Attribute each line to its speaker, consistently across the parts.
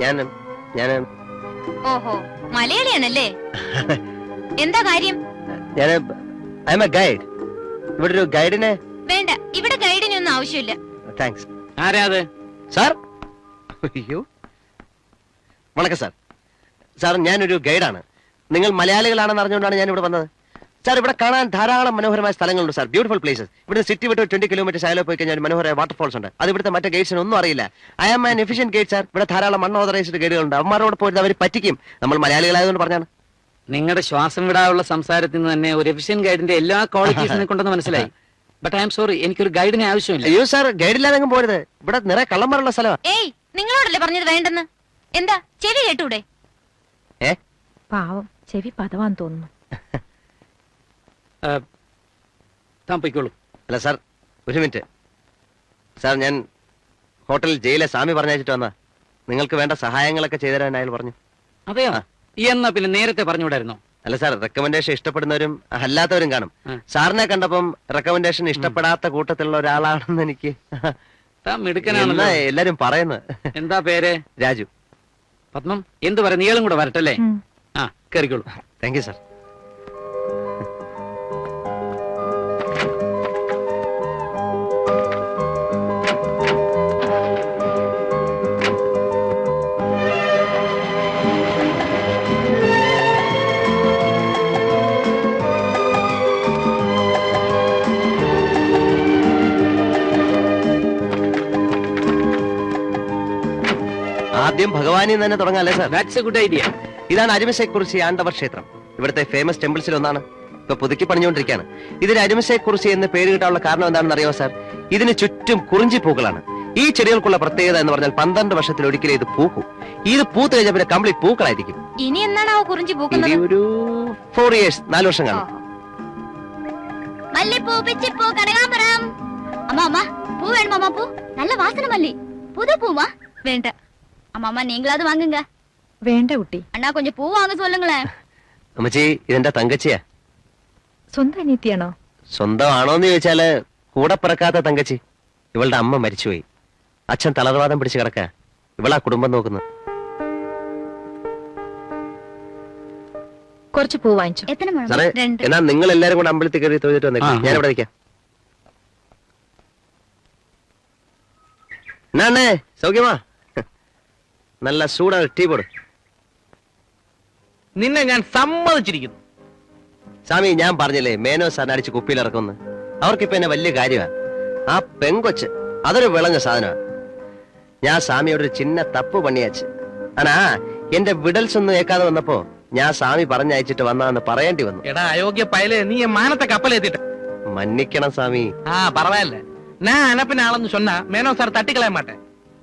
Speaker 1: ഞാൻ ഞാൻ
Speaker 2: ഓഹോ മലയാളിയാണല്ലേ? എന്താ കാര്യം?
Speaker 1: ഞാൻ ഐ എം എ ഗൈഡ് ഇവിടെ ഒരു ഗൈഡിനെ
Speaker 2: വേണ്ട ഇവിടെ ഗൈഡിനൊന്നും ആവശ്യമില്ല.
Speaker 1: താങ്ക്സ്
Speaker 3: ആരാ അത്?
Speaker 1: സാർ അയ്യോ. വണക്കം സാർ സാർ ഞാനൊരു ഗൈഡാണ്. നിങ്ങൾ മലയാളികളാണെന്ന് അറിഞ്ഞുകൊണ്ടാണ് ഞാൻ ഇവിടെ വന്നത്. സാർ ഇവിടെ കാണാൻ ധാരാളം മനോഹരമായ സ്ഥലങ്ങളുണ്ട് സാർ ബ്യൂട്ടിഫുൾ പ്ലേസസ് ഇവിടെ സിറ്റി വിട്ട് ട്വന്റി കിലോമീറ്റർ അയലോ പോയി കഴിഞ്ഞാൽ മനോഹരമായ വാട്ടർഫോൾസ് ഉണ്ട്. അത് ഇവിടുത്തെ മറ്റേ ഗേറ്റ്സിന് ഒന്നും അറിയില്ല. I am an efficient gate sir ഇവിടെ ധാരാളം അൺഓതറൈസ്ഡ് ഗൈഡുകളുണ്ട് അവന്മാരോട് പോയത് അവർ പറ്റിക്കും. നമ്മൾ മലയാളികളായതുകൊണ്ട് പറഞ്ഞാണ്.
Speaker 3: നിങ്ങളുടെ ശ്വാസം വിടാനുള്ള സംസാരത്തിൽ നിന്ന് തന്നെ ഒരു എഫിഷ്യൻ ഗൈഡിന്റെ എല്ലാ ക്വാളിറ്റീസിനെ കൊണ്ടെന്ന് മനസ്സിലായി. ബട്ട് ഐ എം സോറി എനിക്കൊരു ഗൈഡിനെ ആവശ്യമില്ല.
Speaker 1: അയ്യോ സാർ ഗൈഡില്ലാതെ പോരുത്. ഇവിടെ നിറയെ കള്ളന്മാരുള്ള സ്ഥലമാണ്
Speaker 2: ഏയ് നിങ്ങളോടല്ലേ പറഞ്ഞത് വേണ്ടെന്ന്? എന്താ? ചെവി കേട്ടൂടെ?
Speaker 1: ഏ?
Speaker 4: പാവം ചെവി പതവാൻ തോന്നുന്നു.
Speaker 3: താൻ പൊയ്ക്കോളൂ.
Speaker 1: അല്ല സാർ ഒരു മിനിറ്റ്. സാർ ഞാൻ ഹോട്ടലിൽ ജയിലെ സ്വാമി പറഞ്ഞയച്ചിട്ട് വന്നാ. നിങ്ങൾക്ക് വേണ്ട സഹായങ്ങളൊക്കെ ചെയ്തുതരാൻ അയാൾ പറഞ്ഞു.
Speaker 3: അതെയോ. എന്നാ പിന്നെ നേരത്തെ പറഞ്ഞുകൂടായിരുന്നോ?
Speaker 1: അല്ല സാർ റെക്കമെൻഡേഷൻ ഇഷ്ടപ്പെടുന്നവരും അല്ലാത്തവരും കാണും. സാറിനെ കണ്ടപ്പം റെക്കമെൻഡേഷൻ ഇഷ്ടപ്പെടാത്ത കൂട്ടത്തിലുള്ള ഒരാളാണെന്ന് എനിക്ക് എല്ലാരും പറയുന്നത്?
Speaker 3: എന്താ പേര്?
Speaker 1: രാജു.
Speaker 3: പത്മം എന്ത് പറയുക നീളും കൂടെ വരട്ടല്ലേ. ആ കേറിക്കോളൂ.
Speaker 1: താങ്ക് യു സാർ ആദ്യം ഭഗവാനിൽ തന്നെ തുടങ്ങാല്ലേ sir?
Speaker 3: That's a good idea
Speaker 1: ഇതാണ് അരുമശേക്കുറിശി ആണ്ടവർ ക്ഷേത്രം ഇവിടുത്തെ ഫേമസ് ടെമ്പിൾസിൽ ഒന്നാണ്. ഇപ്പൊ പുതുക്കി പണിഞ്ഞുകൊണ്ടിരിക്കുകയാണ്. ഇതിന് അരുമശേക്കുറിശി എന്ന് പേര് കിട്ടാനുള്ള കാരണം എന്താണെന്ന് അറിയാമോ സാർ? ഇതിന് ചുറ്റും കുറിഞ്ചി പൂക്കളാണ്. ഈ ചെടികൾക്കുള്ള പ്രത്യേകത എന്ന് പറഞ്ഞാൽ പന്ത്രണ്ട് വർഷത്തിൽ ഒരിക്കലും ഇത് പൂക്കും. ഇത് പൂത്ത് കഴിഞ്ഞാൽ പിന്നെ കംപ്ലീറ്റ് പൂക്കളായിരിക്കും.
Speaker 2: ഇനി എന്നാണ് കുറിഞ്ചി പൂക്കുന്നത്?
Speaker 1: ഒരു ഫോർ ഇയേഴ്സ് നാല് വർഷം കാണും.
Speaker 5: മല്ലിപ്പൂ പിച്ചിപ്പൂ കനകാമ്പരം അമ്മ അമ്മ പൂ വേണം അമ്മ പൂ. നല്ല വാസന മല്ലി. പുതു പൂമാ
Speaker 2: വേണ്ട.
Speaker 5: அம்மா அம்மா நீங்களாவது வாங்குங்க
Speaker 4: വേണ്ട കുട്ടി
Speaker 5: அண்ணா கொஞ்சம் பூ வாங்க சொல்லுங்களேன்
Speaker 1: അമ്മച്ചി ഇതെന്റെ തങ്കച്ചിയാ
Speaker 4: സ്വന്തം അനിയത്തിയാണോ
Speaker 1: സ്വന്തമാണോന്ന് ചോദിച്ചാല് കൂടെ പിറക്കാത്ത തങ്കച്ചി ഇവളുടെ അമ്മ മരിച്ചുപോയി അച്ഛൻ തളർവാദം പിടിച്ച് കിടക്ക ഇവളാ കുടുംബം നോക്കുന്നത്
Speaker 4: കുറച്ച് പൂ വാങ്ങിച്ചു
Speaker 5: எத்தனை முழம்
Speaker 1: സാറേ
Speaker 2: രണ്ട്.
Speaker 1: എന്നാ നിങ്ങൾ എല്ലാരും കൂടെ അമ്പലത്തിൽ കയറി തൊഴുതിട്ട് വന്നേക്കും
Speaker 3: ആ.
Speaker 1: ഞാൻ ഇവിടെ നിൽക്കാം എന്നാ സൗഖ്യമാ നല്ല സൂടാ ടീ പോട്.
Speaker 6: നിന്നെ ഞാൻ സമ്മതിച്ചിരിക്കുന്നു.
Speaker 1: സ്വാമി ഞാൻ പറഞ്ഞില്ലേ മേനോ സാറിന് അടിച്ച് കുപ്പിയിൽ ഇറക്കുന്നു അവർക്കിപ്പോ എന്നെ വലിയ കാര്യമാണ് ആ പെങ്കൊച്ച് അതൊരു വിളഞ്ഞ സാധനമാണ് ഞാൻ സ്വാമിയോട് ഒരു ചിന്ന തപ്പ് പണിയാച്ച്. അനാ എന്റെ വിടൽസ് ഒന്നും ഏക്കാതെ വന്നപ്പോ ഞാൻ സ്വാമി പറഞ്ഞയച്ചിട്ട് വന്നാന്ന് പറയേണ്ടി വന്നു.
Speaker 6: എടാ അയോഗ്യ പയലെ നീ മാനത്തെ കപ്പലെത്തിട്ട്.
Speaker 1: മന്നിക്കണം
Speaker 6: സ്വാമി. ആ പറവല്ലേ ഞാൻ അനപ്പിനാളെന്ന് ചൊന്നാ മേനോ സാർ തട്ടിക്കളയാൻ മാട്ടെ.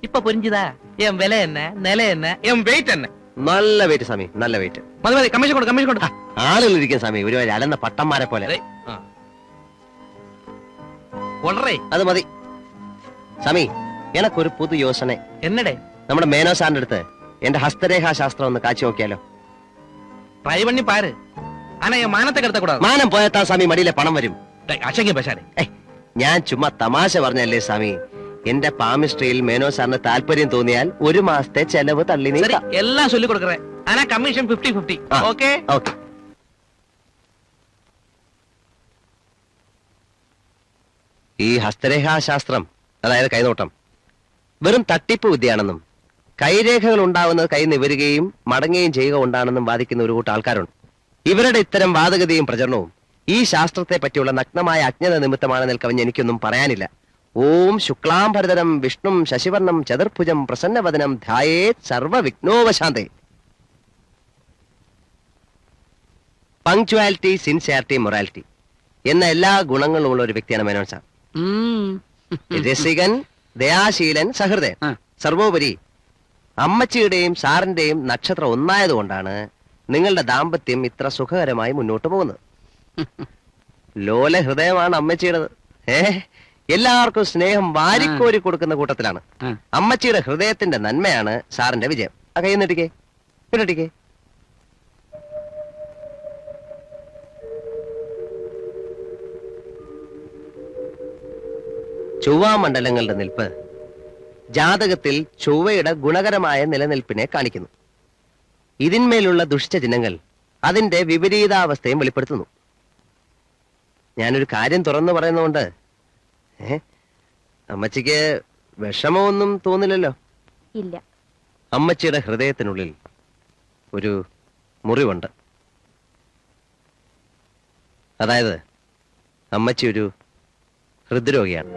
Speaker 6: இப்ப புரிஞ்சுதா என் விலை என்ன நிலை என்ன என் வெயிட் என்ன
Speaker 1: നല്ല വെയിറ്റ് സ്വാമി നല്ല വെയിറ്റ്
Speaker 6: மதி மதி கமிஷன் கொடு கமிஷன் கொடு
Speaker 1: ആളുകൾ ഇരിക്കും സ്വാമി ഒരു അലന്ന പട്ടന്മാരെ പോലെ
Speaker 6: டேய், ஆ. கொள்றே
Speaker 1: അത് മതി സ്വാമി എനക്കൊരു പുതു യോസന
Speaker 6: என்னடே
Speaker 1: നമ്മുടെ മേനോ സാറിന്റെ അടുത്ത് എന്റെ ഹസ്തരേഖാ ശാസ്ത്രം ഒന്ന് കാച്ചി നോക്കിയാലോ
Speaker 6: ட்ரை பண்ணி பாரு ஆனா என் மானத்தை கெடுத்த கூடாது
Speaker 1: മാനം പോയത്താ സ്വാമി മടിയിലെ പണം വരും
Speaker 6: டேய், அசங்க பேசாதே
Speaker 1: ഏയ്, ഞാൻ ചുമ്മാ തമാശ പറഞ്ഞല്ലേ സ്വാമി എന്റെ പാമിസ്ട്രിയിൽ മേനോ സാറിന് താല്പര്യം തോന്നിയാൽ ഒരു മാസത്തെ ചെലവ് തള്ളി
Speaker 6: എല്ലാം ചൊല്ലി കൊടുക്കറേ കമ്മീഷൻ
Speaker 1: ഫിഫ്റ്റി
Speaker 6: ഫിഫ്റ്റി
Speaker 1: ഓക്കെ? ഈ ഹസ്തരേഖാശാസ്ത്രം അതായത് കൈനോട്ടം വെറും തട്ടിപ്പ് വിദ്യയാണെന്നും കൈരേഖകൾ ഉണ്ടാവുന്നത് കൈ നിവരുകയും മടങ്ങുകയും ചെയ്യുക ഉണ്ടാണെന്നും വാദിക്കുന്ന ഒരു കൂട്ടം ആൾക്കാരുണ്ട്. ഇവരുടെ ഇത്തരം വാദഗതിയും പ്രചരണവും ഈ ശാസ്ത്രത്തെ പറ്റിയുള്ള നഗ്നമായ അജ്ഞത നിമിത്തമാണ് നിൽക്കവൻ എനിക്കൊന്നും പറയാനില്ല. ഓം ശുക്ലാംഭരതരം വിഷ്ണും ശശിവർണം ചതുർഭുജം പ്രസന്നവദനം ധ്യായേ സർവവിഘ്നോപശാന്തേ. പങ്ക്ച്വാലിറ്റി സിൻസിയാരിറ്റി മൊറാലിറ്റി എന്ന എല്ലാ ഗുണങ്ങളും ഉള്ള ഒരു വ്യക്തിയാണ് മേനോൻ സാർ. രസികൻ ദയാശീലൻ സഹൃദയൻ. സർവോപരി. അമ്മച്ചിയുടെയും സാറിന്റെയും നക്ഷത്രം ഒന്നായതുകൊണ്ടാണ് നിങ്ങളുടെ ദാമ്പത്യം ഇത്ര സുഖകരമായി മുന്നോട്ട് പോകുന്നത്. ലോല ഹൃദയമാണ് അമ്മച്ചിയുടേത്. ഏ? എല്ലാവർക്കും സ്നേഹം വാരിക്കോരി കൊടുക്കുന്ന കൂട്ടത്തിലാണ്. അമ്മച്ചിയുടെ ഹൃദയത്തിന്റെ നന്മയാണ് സാറിന്റെ വിജയം. ആ കൈ നീട്ടിക്കേ പിന്നിട്ടിക്കേ ചൊവ്വാമണ്ഡലങ്ങളുടെ നിൽപ്പ് ജാതകത്തിൽ ചൊവ്വയുടെ ഗുണകരമായ നിലനിൽപ്പിനെ കാണിക്കുന്നു. ഇതിന്മേലുള്ള ദുഷ്ടചിഹ്നങ്ങൾ അതിന്റെ വിപരീതാവസ്ഥയും വെളിപ്പെടുത്തുന്നു. ഞാനൊരു കാര്യം തുറന്നു പറയുന്നതുകൊണ്ട് ഏ? അമ്മച്ചിക്ക് വിഷമമൊന്നും തോന്നില്ലല്ലോ?
Speaker 4: ഇല്ല.
Speaker 1: അമ്മച്ചിയുടെ ഹൃദയത്തിനുള്ളിൽ ഒരു മുറിവുണ്ട്. അതായത് അമ്മച്ചി ഒരു ഹൃദ്രോഗിയാണ്.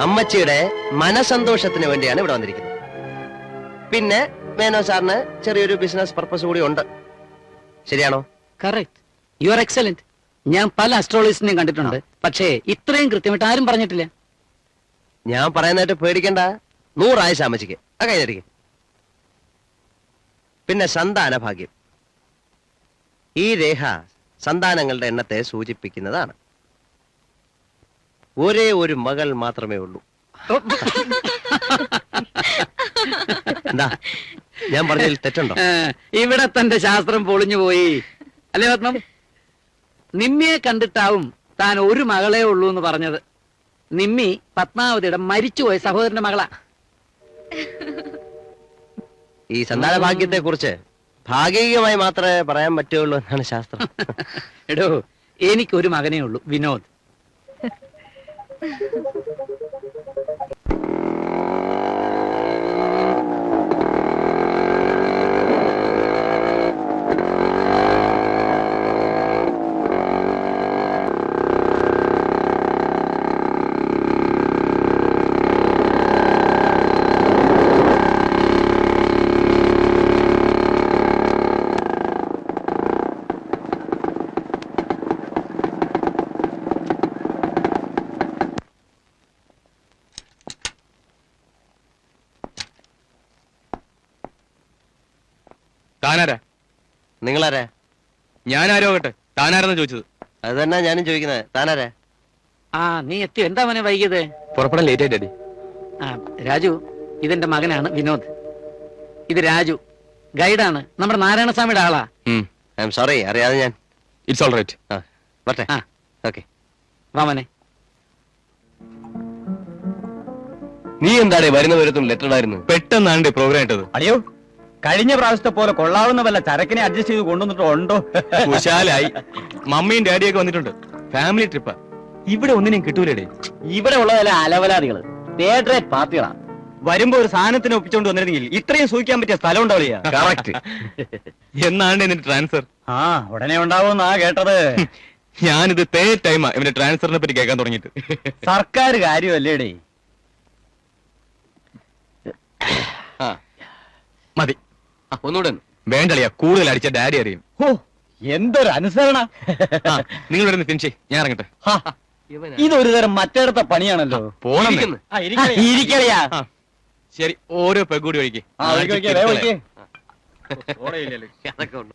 Speaker 1: അമ്മച്ചിയുടെ മനസന്തോഷത്തിന് വേണ്ടിയാണ് ഇവിടെ വന്നിരിക്കുന്നത്. പിന്നെ മേനോ സാറിന് ചെറിയൊരു ബിസിനസ് പർപ്പസ് കൂടി ഉണ്ട്. ശരിയാണോ?
Speaker 7: കറക്റ്റ് യു ആർ എക്സലന്റ് ഞാൻ പല അസ്ട്രോളജിസ്റ്റിനെയും കണ്ടിട്ടുണ്ട്. പക്ഷേ ഇത്രയും കൃത്യമായിട്ട് ആരും പറഞ്ഞിട്ടില്ല.
Speaker 1: ഞാൻ പറയുന്നതായിട്ട് പേടിക്കണ്ട. നൂറായി അമ്മച്ചിക്ക് ആ കഴിഞ്ഞിരിക്കും പിന്നെ സന്താന ഭാഗ്യം ഈ രേഖ സന്താനങ്ങളുടെ എണ്ണത്തെ സൂചിപ്പിക്കുന്നതാണ്. ഒരേ ഒരു മകൾ മാത്രമേ ഉള്ളൂ. എന്താ ഞാൻ പറഞ്ഞതിൽ തെറ്റുണ്ടോ?
Speaker 7: ഇവിടെ തന്റെ ശാസ്ത്രം പൊളിഞ്ഞു പോയി. അല്ലേ പത്മം? നിമ്മിയെ കണ്ടിട്ടാവും താൻ ഒരു മകളെ ഉള്ളൂ എന്ന് പറഞ്ഞത്. നിമ്മി പത്മാവതിയുടെ മരിച്ചുപോയ സഹോദരന്റെ മകളാ.
Speaker 1: ഈ സന്താന ഭാഗ്യത്തെ കുറിച്ച് ഭാഗികമായി മാത്രമേ പറയാൻ പറ്റുള്ളൂ എന്നാണ് ശാസ്ത്രം.
Speaker 7: എടോ എനിക്കൊരു മകനേ ഉള്ളൂ വിനോദ്. Thank you.
Speaker 8: താനാരാ?
Speaker 1: നിങ്ങളാരാ?
Speaker 8: ഞാനാരോ കേട്ടെ താനാരെന്ന് ചോദിച്ചത്?
Speaker 1: അത് തന്നെ ഞാനും ചോദിക്കുന്നത് താനാരാ?
Speaker 7: ആ നീ എത്തി. എന്താ മോനെ വൈകിയത്?
Speaker 8: പുറപ്പെടാൻ ലേറ്റ് ആയിട്ട്
Speaker 7: ആ രാജു ഇതെന്റെ മകനാണ് വിനോദ്. ഇത് രാജു. ഗൈഡാണ്. നമ്മുടെ നാരായണസ്വാമിയുടെ ആളാ.
Speaker 1: ഐ എം സോറി അറിയാതെ ഞാൻ.
Speaker 8: ഇറ്റ്സ് ഓൾ റൈറ്റ്
Speaker 1: ആ വരട്ടെ.
Speaker 7: ആ.
Speaker 1: ഓക്കെ
Speaker 7: വാമനെ
Speaker 1: നീ എന്താണ് വരുന്ന വരത്തും ലെറ്റർ ആയിരുന്നു
Speaker 8: പെട്ടെന്നാണ് പ്രോഗ്രാം ഇട്ടത്.
Speaker 9: അടിയോ. കഴിഞ്ഞ പ്രാവശ്യത്തെ പോലെ കൊള്ളാവുന്ന വല്ല ചരക്കിനെ അഡ്ജസ്റ്റ് ചെയ്ത് കൊണ്ടുവന്നിട്ടോ ഉണ്ടോ?
Speaker 8: കുശാലായി. മമ്മിയും ഡാഡിയൊക്കെ വന്നിട്ടുണ്ട്. ഫാമിലി ട്രിപ്പ് ഇവിടെ ഒന്നിനും കിട്ടൂലേ
Speaker 9: ഇവിടെ ഉള്ളതല്ല അലവലാദികൾ. തേർഡ് റേറ്റ് പാർട്ടികളാ. വരുമ്പോ ഒരു സാധനത്തിന് ഒപ്പിച്ചോണ്ട് വന്നിരുന്നെങ്കിൽ ഇത്രയും സൂഹിക്കാൻ പറ്റിയ സ്ഥലം ഉണ്ടാവില്ല
Speaker 1: കറക്റ്റ്
Speaker 8: എന്നാണ് ഇതിന്റെ ട്രാൻസ്ഫർ
Speaker 9: ആ ഉടനെ ഉണ്ടാവുമെന്നാ കേട്ടത്.
Speaker 8: ഞാനിത് തേ ടൈമാ ഇവന്റെ ട്രാൻസ്ഫറിനെ പറ്റി കേൾക്കാൻ തുടങ്ങിയിട്ട്.
Speaker 9: സർക്കാർ കാര്യമല്ലേടേ
Speaker 8: മതി.
Speaker 1: ഒന്നുകൂടെ
Speaker 8: വേണ്ടളിയാ കൂടുതൽ അടിച്ച ഡാഡി അറിയും.
Speaker 9: ഓ എന്തൊരു അനുസരണ.
Speaker 8: നിങ്ങൾ ഇവിടെ ഫിനിഷ് ഞാൻ ഇറങ്ങട്ടെ.
Speaker 9: ഇതൊരു തരം മറ്റേടത്തെ പണിയാണല്ലോ.
Speaker 8: പോണം
Speaker 9: ഇരിക്കളിയാ
Speaker 8: ശരി ഓരോ പെഗൂടി ഒഴിക്ക്.
Speaker 9: ആ, ഒഴിക്ക്, ഒഴിക്ക്, വേഗം ഒഴിക്ക്.
Speaker 1: അതൊക്കെ ഉണ്ട്.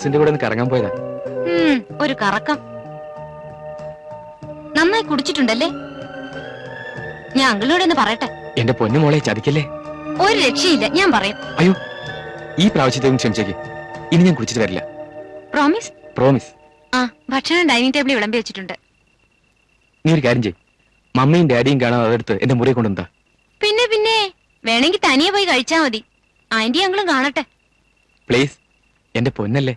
Speaker 8: ഫ്രണ്ട്സിന്റെ കൂടെ ഒന്ന് കറങ്ങാൻ പോയതാ.
Speaker 2: ഒരു കറക്കം. നന്നായി കുടിച്ചിട്ടുണ്ടല്ലേ? ഞാൻ അങ്കിളോട് ഒന്ന് പറയട്ടെ?
Speaker 8: എന്റെ പൊന്നു മോളെ ചതിക്കല്ലേ?
Speaker 2: ഒരു രക്ഷയില്ല ഞാൻ പറയും.
Speaker 8: അയ്യോ ഈ പ്രാവശ്യത്തേക്കും ക്ഷമിച്ചേക്ക്. ഇനി ഞാൻ കുടിച്ചിട്ട് വരില്ല.
Speaker 2: പ്രോമിസ്
Speaker 8: പ്രോമിസ്
Speaker 2: ആ ഭക്ഷണം ഡൈനിങ് ടേബിളിൽ വിളമ്പി വെച്ചിട്ടുണ്ട്.
Speaker 8: നീ ഒരു കാര്യം ചെയ് മമ്മിയും ഡാഡിയും കാണാൻ അതെടുത്ത് എന്റെ മുറി കൊണ്ടുവന്നാ
Speaker 2: പിന്നെ പിന്നെ. വേണമെങ്കിൽ തനിയെ പോയി കഴിച്ചാ മതി. ആന്റി അങ്കിളും കാണട്ടെ.
Speaker 8: പ്ലീസ് എന്റെ പൊന്നല്ലേ?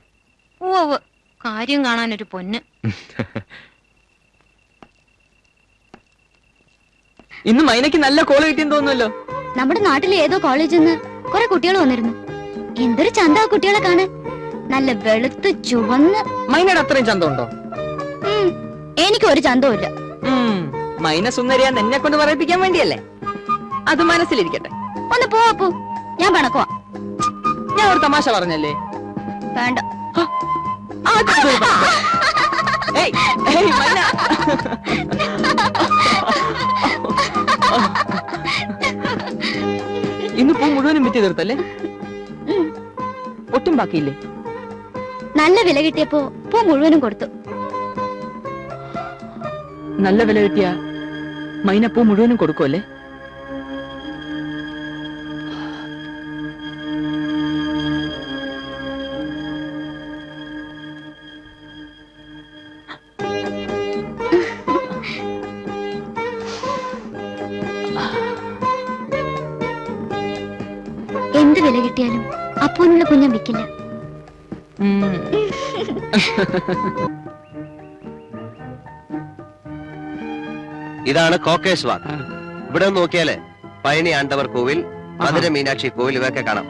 Speaker 2: ഓ കാര്യം ഒരു പൊന്ന്.
Speaker 10: ഇന്ന് മൈനയ്ക്ക് നല്ല കോൾ കിട്ടിയെന്ന് തോന്നുന്നല്ലോ
Speaker 5: നമ്മുടെ നാട്ടിലെ ഏതോ കോളേജിൽ നിന്ന് കുറെ കുട്ടികൾ വന്നിരുന്നു. എന്തൊരു ചന്ത ആ കുട്ടികളെ കാണാൻ. നല്ല വെളുത്ത് ചുവന്ന്.
Speaker 10: മൈനയുടെ അത്രയും ചന്തം ഉണ്ടോ
Speaker 5: ഉം, എനിക്ക് ഒരു ചന്തവും ഇല്ല.
Speaker 10: മൈന സുന്ദരിയാന്ന് എന്നെ കൊണ്ട് പറയിപ്പിക്കാൻ വേണ്ടിയല്ലേ? അത് മനസ്സിലിരിക്കട്ടെ.
Speaker 5: ഒന്ന് പോ. അപ്പു ഞാൻ പണക്കുവാ.
Speaker 10: ഞാൻ ഒരു തമാശ പറഞ്ഞല്ലേ?
Speaker 5: വേണ്ട.
Speaker 10: അത് പോയി പറഞ്ഞോ. ഏയ്, ഏയ്, മൈന. ഇന്ന് പൂ മുഴുവനും വിറ്റ് തീർത്തല്ലേ ഒട്ടും ബാക്കിയില്ലേ
Speaker 5: നല്ല വില കിട്ടിയപ്പോ പൂ മുഴുവനും കൊടുത്തു
Speaker 10: നല്ല വില കിട്ടിയ മൈന പൂ മുഴുവനും കൊടുക്കുമല്ലേ
Speaker 5: എന്ത് വില കിട്ടിയാലും അപ്പൂനുള്ള കുഞ്ഞം വിൽക്കില്ല
Speaker 1: ഇതാണ് കോക്കേഷ് വാക്ക് ഇവിടെ നോക്കിയാലേ പഴനി ആണ്ടവർ കോവിൽ മധുര മീനാക്ഷി കോവിൽ ഇവയൊക്കെ കാണാം.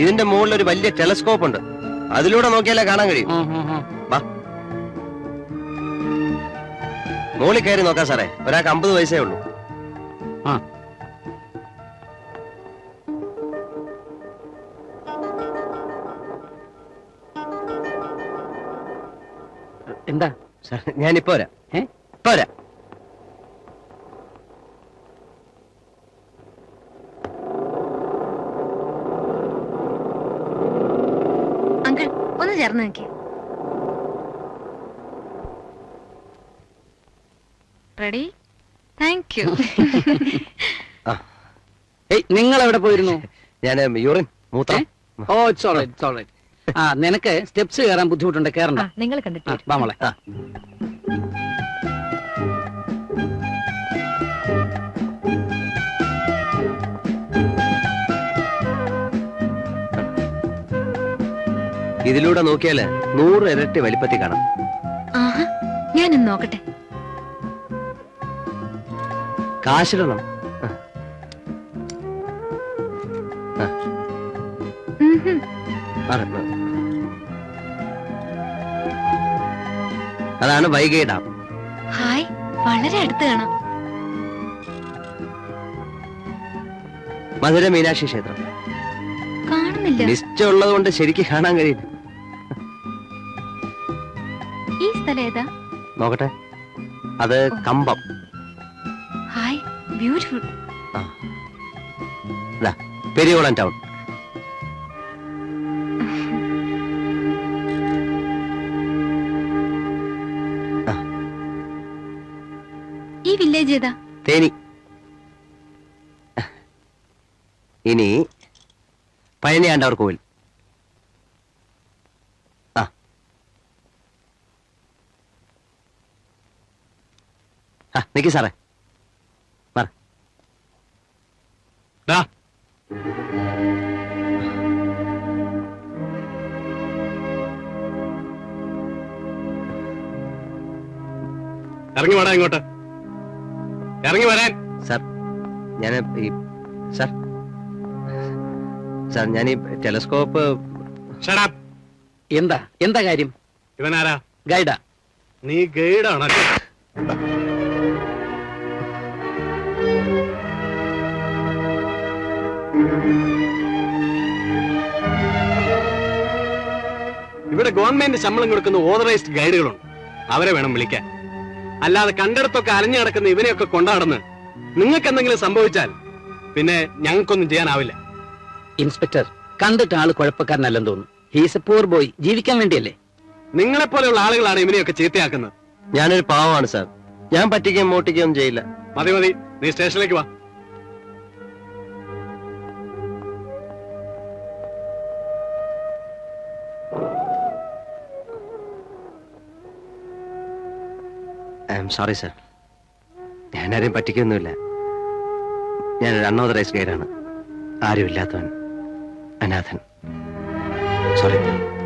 Speaker 1: ഇതിന്റെ മുകളിൽ ഒരു വലിയ ടെലസ്കോപ്പ് ഉണ്ട്. അതിലൂടെ നോക്കിയാലേ കാണാൻ കഴിയും. മുകളിൽ കയറി നോക്കാം സാറേ. ഒരാൾക്ക് അമ്പത് പൈസയേ ഉള്ളൂ.
Speaker 7: എന്താ?
Speaker 1: സാർ. ഞാനിപ്പോ വരാം.
Speaker 7: ഏ?
Speaker 1: ഇപ്പൊ വരാം.
Speaker 2: അങ്കിൾ ഒന്ന് ചേർന്ന് നിൽക്കേ. റെഡി താങ്ക് യു
Speaker 7: ഏയ് നിങ്ങൾ എവിടെ പോയിരുന്നു?
Speaker 1: ഞാൻ യൂറിൻ മൂത്രം.
Speaker 7: Oh it's alright it's alright ആ നിനക്ക് സ്റ്റെപ്സ് കയറാൻ ബുദ്ധിമുട്ടുണ്ട് കേറണ്ട.
Speaker 4: നിങ്ങൾ കണ്ടിട്ട്
Speaker 7: വാ മോളെ.
Speaker 1: ആ. ഇതിലൂടെ നോക്കിയാൽ നൂറ് ഇരട്ടി വലിപ്പത്തിൽ കാണാം.
Speaker 2: ഞാൻ ഞാനൊന്ന് നോക്കട്ടെ.
Speaker 1: കാശിടണം. അതാണ് വൈകൈ ഡാം
Speaker 2: ഹായ് വളരെ അടുത്ത് കാണാം.
Speaker 1: മധുര മീനാക്ഷി ക്ഷേത്രം.
Speaker 2: കാണുന്നില്ല.
Speaker 1: ലിസ്റ്റ് ഉള്ളത് കൊണ്ട് ശരിക്ക് കാണാൻ കഴിയില്ല.
Speaker 2: ഈ സ്ഥലം ഏതാ?
Speaker 1: നോക്കട്ടെ. അത് കമ്പം. പെരിയോളം ടൗൺ.
Speaker 2: ഈ വില്ലേജ് ഏതാ?
Speaker 1: തേനി. ഇനി പഴനിയാണ്ടവർ കോവിൽ. ആ. ആ നിക്ക് സാറേ. പറ
Speaker 11: ഇറങ്ങി വാടാ ഇങ്ങോട്ട്. ഇറങ്ങി വരാൻ.
Speaker 1: സാർ ഞാൻ ഈ സാർ. സാർ ഞാൻ ഈ ടെലസ്കോപ്പ്
Speaker 7: എന്താ എന്താ കാര്യം?
Speaker 11: ഇവനാരാ?
Speaker 7: ഗൈഡാ.
Speaker 11: നീ ഗൈഡാണല്ലോ ഇവിടെ ഗവൺമെന്റ് ശമ്പളം കൊടുക്കുന്ന ഓതറൈസ്ഡ് ഗൈഡുകളുണ്ട്. അവരെ വേണം വിളിക്കാൻ. അല്ലാതെ കണ്ടിടത്തൊക്കെ അലഞ്ഞു നടക്കുന്ന ഇവനെയൊക്കെ കൊണ്ടാടുന്ന് നിങ്ങൾക്ക് എന്തെങ്കിലും സംഭവിച്ചാൽ പിന്നെ ഞങ്ങൾക്കൊന്നും ചെയ്യാനാവില്ല.
Speaker 7: ഇൻസ്പെക്ടർ കണ്ടിട്ട് ആൾ കുഴപ്പക്കാരനല്ലെന്ന് തോന്നുന്നു. ഹീസ് എ പൂർ ബോയ് ജീവിക്കാൻ വേണ്ടിയല്ലേ?
Speaker 11: നിങ്ങളെ പോലെയുള്ള ആളുകളാണ് ഇവനെയൊക്കെ ചീത്തയാക്കുന്നത്.
Speaker 1: ഞാനൊരു പാവമാണ് സാർ ഞാൻ പറ്റിക്കുകയും മോട്ടിക്കുകയും ചെയ്യില്ല.
Speaker 11: മതി മതി. നീ സ്റ്റേഷനിലേക്ക് വാ.
Speaker 1: I'm sorry sir. ഞാനാരെയും പറ്റിക്കൊന്നുമില്ല. ഞാൻ ഒരു അൺഓതറൈസ് ഗൈഡാണ്. ആരും ഇല്ലാത്തവൻ അനാഥൻ. Sorry.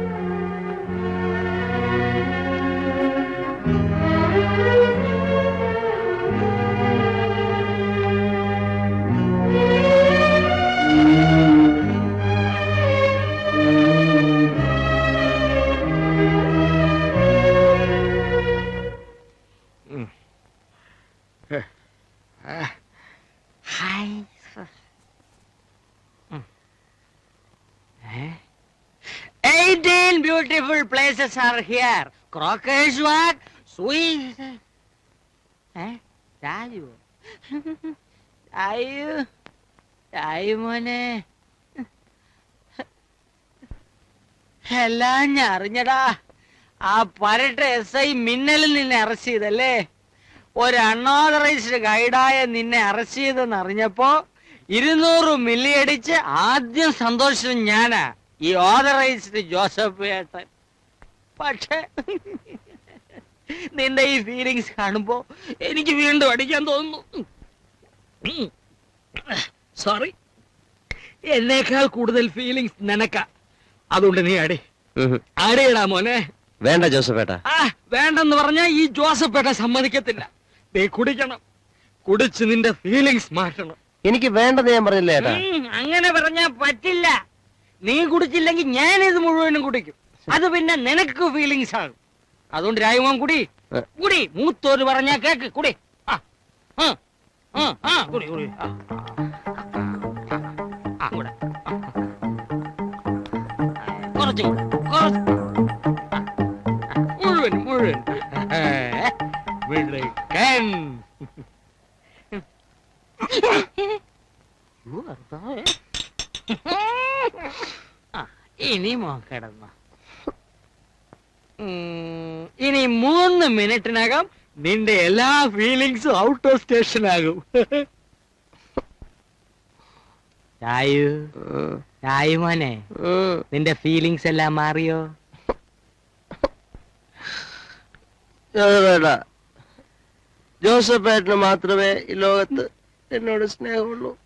Speaker 3: Fishes are here. Croakers what? Sweet. Eh? Dayu. Dayu. Dayu മോനെ എല്ലാം ഞാൻ അറിഞ്ഞടാ ആ പരട്ട എസ് ഐ മിന്നലിൽ നിന്നെ അറസ്റ്റ് ചെയ്തല്ലേ ഒരു അൺഓതറൈസ്ഡ് ഗൈഡായ നിന്നെ അറസ്റ്റ് ചെയ്തെന്ന് അറിഞ്ഞപ്പോ ഇരുന്നൂറ് മില്ലി അടിച്ച് ആദ്യം സന്തോഷിച്ചത് ഞാനാ ഈ ഓതറൈസ്ഡ് ജോസഫ് ഏട്ടൻ പക്ഷേ നിന്റെ ഈ ഫീലിങ്സ് കാണുമ്പോ എനിക്ക് വീണ്ടും അടിക്കാൻ തോന്നുന്നു. സോറി എന്നേക്കാൾ കൂടുതൽ ഫീലിങ്സ് നിനക്ക. അതുകൊണ്ട് നീ അടി. അടിയിടാ മോനെ.
Speaker 1: വേണ്ട ജോസഫ്
Speaker 3: ആ വേണ്ടെന്ന് പറഞ്ഞാ ഈ ജോസഫ് ഏട്ട സമ്മതിക്കത്തില്ല. നീ കുടിക്കണം. കുടിച്ച് നിന്റെ ഫീലിങ്സ് മാറ്റണം.
Speaker 1: എനിക്ക് വേണ്ടത് ഞാൻ പറഞ്ഞില്ലേ ഏട്ടാ?
Speaker 3: ഉം, അങ്ങനെ പറഞ്ഞാ പറ്റില്ല. നീ കുടിച്ചില്ലെങ്കിൽ ഞാൻ ഇത് മുഴുവനും കുടിക്കും. അത് പിന്നെ നിനക്ക് ഫീലിങ്സ് ആകും അതുകൊണ്ട് രായുമോൻ കുടി. കുടി. മൂത്തോര് പറഞ്ഞാ കേക്ക്. കുടി. ആ. ആ, ആ, കുടി കുടി. ആ. കൂടെ. കുറച്ചും കൂടെ കുറച്ച്. മുഴുവൻ മുഴുവൻ. ആ, ഇനി മോൻ കിടന്ന. ഇനി മൂന്ന് മിനിറ്റിനകം നിന്റെ എല്ലാ ഫീലിങ്സും ഔട്ട് ഓഫ് സ്റ്റേഷൻ ആകും. രായു. രായു മോനെ നിന്റെ ഫീലിങ്സ് എല്ലാം മാറിയോ?
Speaker 1: വേണ്ട. ജോസഫ് ഏട്ടന് മാത്രമേ ഈ ലോകത്ത് എന്നോട് സ്നേഹമുള്ളൂ.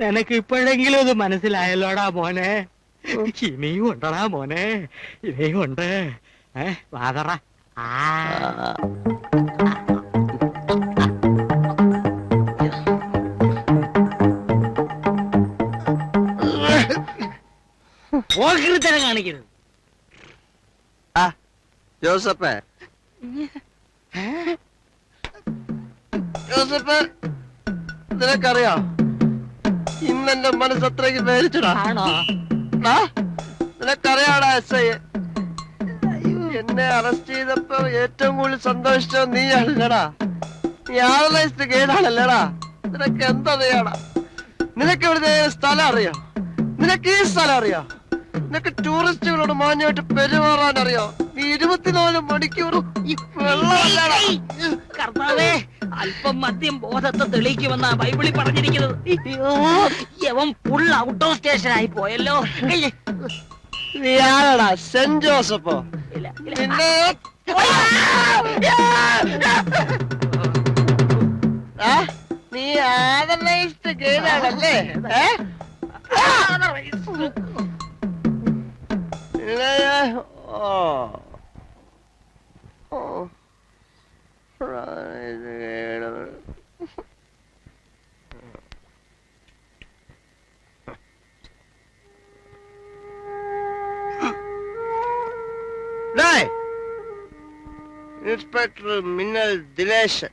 Speaker 3: നിനക്ക് ഇപ്പോഴെങ്കിലും ഇത് മനസ്സിലായല്ലോടാ മോനെ? ഇനിയും ഉണ്ടടാ മോനെ ഇനിയും ഉണ്ട്. ഏ വാതറ. ആ. പോകൃത്തരം കാണിക്കരുത്.
Speaker 1: ആ ജോസഫേ ജോസഫ് നിനക്കറിയോ? ഇന്നെന്റെ മനസ്സത്രയ്ക്ക് പേരിച്ചടാ? നിനക്കറിയാടാ എസ് ഐ? എന്നെ അറസ്റ്റ് ചെയ്തപ്പോ ഏറ്റവും കൂടുതൽ സന്തോഷിച്ചോ നീയാണല്ലടാ. നീ ആനലൈസ്ഡ് ഗൈഡാണല്ലേടാ നിനക്ക് എന്തറിയാടാ? നിനക്ക് ഇവിടുത്തെ സ്ഥലം അറിയോ? നിനക്ക് ഈ സ്ഥലം അറിയോ? നിനക്ക് ടൂറിസ്റ്റുകളോട് മാഞ്ഞായിട്ട് പെരുമാറാൻ അറിയോ? നീ ഇരുപത്തിനാല് മണിക്കൂറും ഈ വെള്ളമല്ലടാ.
Speaker 3: കർത്താവേ അല്പം മദ്യം ബോധത്തെ തെളിയിക്കുമെന്നാ ബൈബിളിൽ പറഞ്ഞിരിക്കുന്നത്. യവൻ ഫുൾ ഔട്ട് ഓഫ് സ്റ്റേഷൻ ആയി പോയല്ലോ.
Speaker 1: നീ ആരാടാ സെന്റ് ജോസഫോ. നിന്നെ ആ? നീ ആനലൈസ്ഡ് ഗൈഡാണല്ലേ ഏ? ഓ. ഇൻസ്പെക്ടർ മിന്നൽ ദിനേശൻ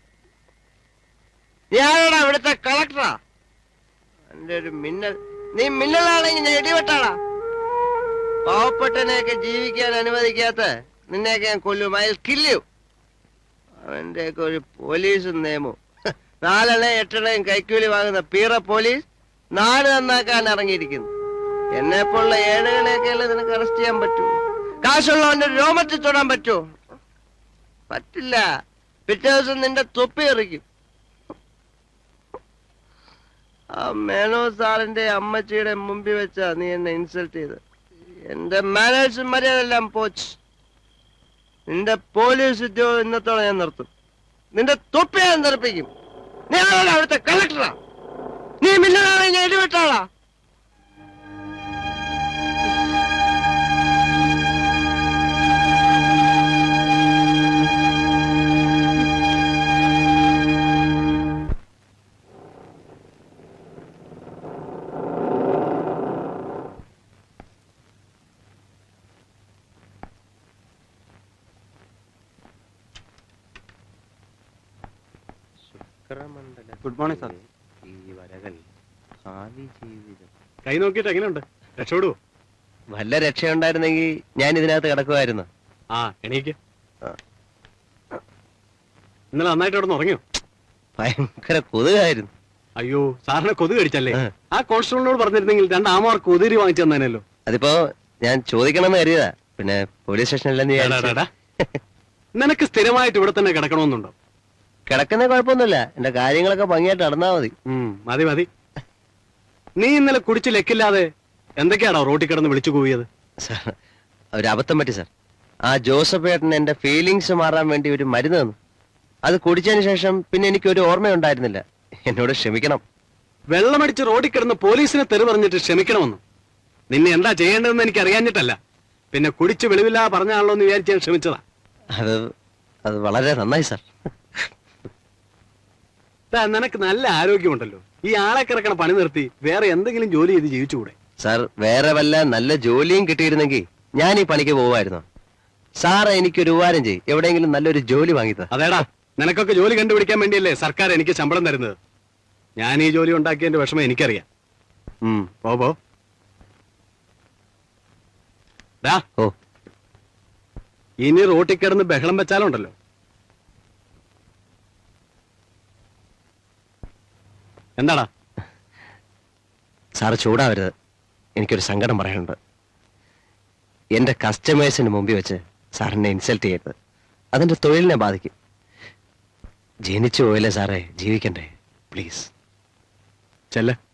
Speaker 1: ഞാനാണ് അവിടുത്തെ കളക്ടറാ? എന്റെ ഒരു മിന്നൽ. നീ മിന്നലാണെങ്കിൽ ഞാൻ ഇടിവെട്ടാടാ. പാവപ്പെട്ടനെയൊക്കെ ജീവിക്കാൻ അനുവദിക്കാത്ത നിന്നെയൊക്കെ ഞാൻ കൊല്ലും. അയാൾ കില്ലും അവന്റെയൊക്കെ ഒരു പോലീസ് നിയമവും നാലെണ്ണ എട്ടെണ്ണയും കൈക്കൂലി വാങ്ങുന്ന പീറ പോലീസ് നാട് നന്നാക്കാൻ ഇറങ്ങിയിരിക്കുന്നു. എന്നെ പോലുള്ള ഏഴുകളെയൊക്കെ അല്ലേ നിനക്ക് അറസ്റ്റ് ചെയ്യാൻ പറ്റൂ? കാശുള്ളവന്റെ രോമത്തിൽ തൊടാൻ പറ്റുമോ പറ്റില്ല. പിറ്റേ ദിവസം നിന്റെ തൊപ്പി എറിക്കും. ആ മേനോ സാറിന്റെ അമ്മച്ചിയുടെ മുമ്പിൽ വെച്ചാ നീ എന്നെ ഇൻസൾട്ട് ചെയ്ത് എന്റെ മാനേഴ്സ് മര്യാദയെല്ലാം പോച്ച്. നിന്റെ പോലീസ് ഉദ്യോഗം ഇന്നത്തോടെ ഞാൻ നിർത്തും. നിന്റെ തൊപ്പി ഞാൻ നിർപ്പിക്കും നീ അവിടുത്തെ കളക്ടറാ നീ മിന്നലാണെ ഞാൻ ഇടിവെട്ടാളാ
Speaker 11: ഗുഡ് മോർണിംഗ് സാർ
Speaker 1: ഈ വരകൾ ഭാവി ജീവിതം
Speaker 11: കൈ നോക്കിയിട്ട് എങ്ങനെയുണ്ട്? രക്ഷപ്പെടുവോ?
Speaker 1: വല്ല രക്ഷയുണ്ടായിരുന്നെങ്കിൽ ഞാൻ ഇതിനകത്ത് കിടക്കുമായിരുന്നു.
Speaker 11: ആ എണീക്ക്. ഇന്നലെ നന്നായിട്ട് അവിടെ ഉറങ്ങിയോ?
Speaker 1: ഭയങ്കര കൊതുകായിരുന്നു.
Speaker 11: അയ്യോ സാറിനെ കൊതുക് കടിച്ചല്ലേ?
Speaker 1: ആ.
Speaker 11: കോൺസ്റ്റബിളിനോട് പറഞ്ഞിരുന്നെങ്കിൽ രണ്ട് ആമാർ കൊതിരി വാങ്ങിച്ചു തന്നേനല്ലോ.
Speaker 1: അതിപ്പോ ഞാൻ ചോദിക്കണമെന്ന് കരുതാ പിന്നെ പോലീസ് സ്റ്റേഷനിലെന്ന്.
Speaker 11: നിനക്ക് സ്ഥിരമായിട്ട് ഇവിടെ തന്നെ കിടക്കണമെന്നുണ്ടോ?
Speaker 1: കിടക്കുന്ന കുഴപ്പമൊന്നുമില്ല. എന്റെ കാര്യങ്ങളൊക്കെ ഭംഗിയായിട്ട് നടന്നാ മതി.
Speaker 11: മതി മതി. നീ ഇന്നലെ കുടിച്ച് ലെക്കില്ലാതെ എന്തൊക്കെയാണോ റോട്ടിൽ കിടന്ന് വിളിച്ചു കൂവിയത്?
Speaker 1: സാർ ഒരു അബദ്ധം പറ്റി സാർ. ആ ജോസഫ് ഏട്ടൻ എന്റെ ഫീലിങ്സ് മാറാൻ വേണ്ടി ഒരു മരുന്ന് തന്നു. അത് കുടിച്ചതിന് ശേഷം പിന്നെ എനിക്ക് ഒരു ഓർമ്മയുണ്ടായിരുന്നില്ല. എന്നോട് ക്ഷമിക്കണം.
Speaker 11: വെള്ളമടിച്ച് റോഡിൽ കിടന്ന് പോലീസിനെ തെറി പറഞ്ഞിട്ട് ക്ഷമിക്കണമെന്ന്. നിന്നെ എന്താ ചെയ്യേണ്ടതെന്ന് എനിക്ക് അറിയാഞ്ഞിട്ടല്ല. പിന്നെ കുടിച്ച് വെളിവില്ലാ പറഞ്ഞാണല്ലോ എന്ന് വിചാരിച്ച് ഞാൻ ക്ഷമിച്ചതാ.
Speaker 1: അത് അത് വളരെ നന്നായി സാർ.
Speaker 11: നിനക്ക് നല്ല ആരോഗ്യമുണ്ടല്ലോ. ഈ ആളെ കിടക്കണ പണി നിർത്തി വേറെ എന്തെങ്കിലും ജോലി ചെയ്ത് ജീവിച്ചുകൂടെ?
Speaker 1: സാർ വേറെ വല്ല നല്ല ജോലിയും കിട്ടിയിരുന്നെങ്കിൽ ഞാൻ ഈ പണിക്ക് പോവായിരുന്നു? സാർ എനിക്കൊരു ഉപകാരം ചെയ്യും. എവിടെയെങ്കിലും നല്ലൊരു ജോലി വാങ്ങിത്ത
Speaker 11: അതേടാ നിനക്കൊക്കെ ജോലി കണ്ടുപിടിക്കാൻ വേണ്ടിയല്ലേ സർക്കാർ എനിക്ക് ശമ്പളം തരുന്നത്? ഞാൻ ഈ ജോലി ഉണ്ടാക്കിയതിന്റെ വിഷമം എനിക്കറിയാം. ഉം, പോ
Speaker 1: ഓ.
Speaker 11: ഇനി റോട്ടിൽ കിടന്ന് ബഹളം വെച്ചാലുണ്ടല്ലോ. എന്താടാ?
Speaker 1: സാറ് ചൂടാവരുത്. എനിക്കൊരു സങ്കടം പറയാനുണ്ട്. എന്റെ കസ്റ്റമേഴ്സിന് മുമ്പിൽ വെച്ച് സാറിനെ ഇൻസൾട്ട് ചെയ്യരുത്. അതെന്റെ തൊഴിലിനെ ബാധിക്കും. ജനിച്ചു പോയല്ലേ സാറേ ജീവിക്കണ്ടേ? പ്ലീസ്
Speaker 11: ചെല്ല.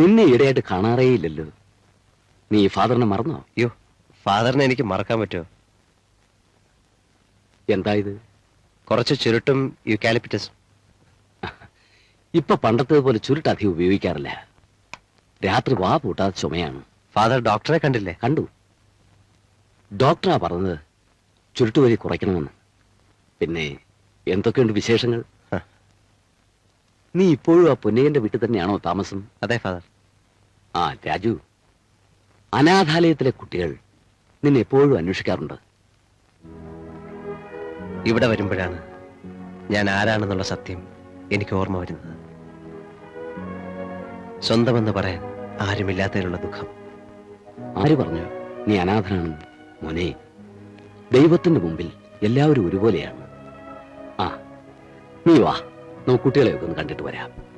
Speaker 12: നിന്നെ ഈടെയായിട്ട് കാണാറേയില്ലല്ലോ. നീ ഫാദറിനെ മറന്നോ?
Speaker 1: അയ്യോ ഫാദറിനെ എനിക്ക് മറക്കാൻ പറ്റുമോ?
Speaker 12: എന്താ ഇത്?
Speaker 1: കുറച്ച് ചുരുട്ടും യുക്കാലിപ്പിറ്റസും
Speaker 12: ഇപ്പൊ പണ്ടത്തേതുപോലെ ചുരുട്ട് അധികം ഉപയോഗിക്കാറില്ല. രാത്രി വാ പൂട്ടാതെ ചുമയാണ്.
Speaker 1: ഫാദർ ഡോക്ടറെ കണ്ടില്ലേ?
Speaker 12: കണ്ടു. ഡോക്ടറാ പറഞ്ഞത് ചുരുട്ട് ചുരുട്ടുവലി കുറയ്ക്കണമെന്ന്. പിന്നെ എന്തൊക്കെയുണ്ട് വിശേഷങ്ങൾ? നീ ഇപ്പോഴും ആ പൊന്നയ്യന്റെ വീട്ടിൽ തന്നെയാണോ താമസം?
Speaker 1: അതെ ഫാദർ.
Speaker 12: ആ രാജു. അനാഥാലയത്തിലെ കുട്ടികൾ നിന്നെ എപ്പോഴും അന്വേഷിക്കാറുണ്ട്.
Speaker 1: ഇവിടെ വരുമ്പോഴാണ് ഞാൻ ആരാണെന്നുള്ള സത്യം എനിക്ക് ഓർമ്മ വരുന്നത്. സ്വന്തമെന്ന് പറയാൻ ആരുമില്ലാത്തതിലുള്ള ദുഃഖം.
Speaker 12: ആര് പറഞ്ഞു? നീ അനാഥനാണെന്ന് മോനെ. ദൈവത്തിന്റെ മുമ്പിൽ എല്ലാവരും ഒരുപോലെയാണ്. ആ നീ വാ. നമുക്ക് കുട്ടികളെയൊക്കെ ഒന്ന് കണ്ടിട്ട് വരാം.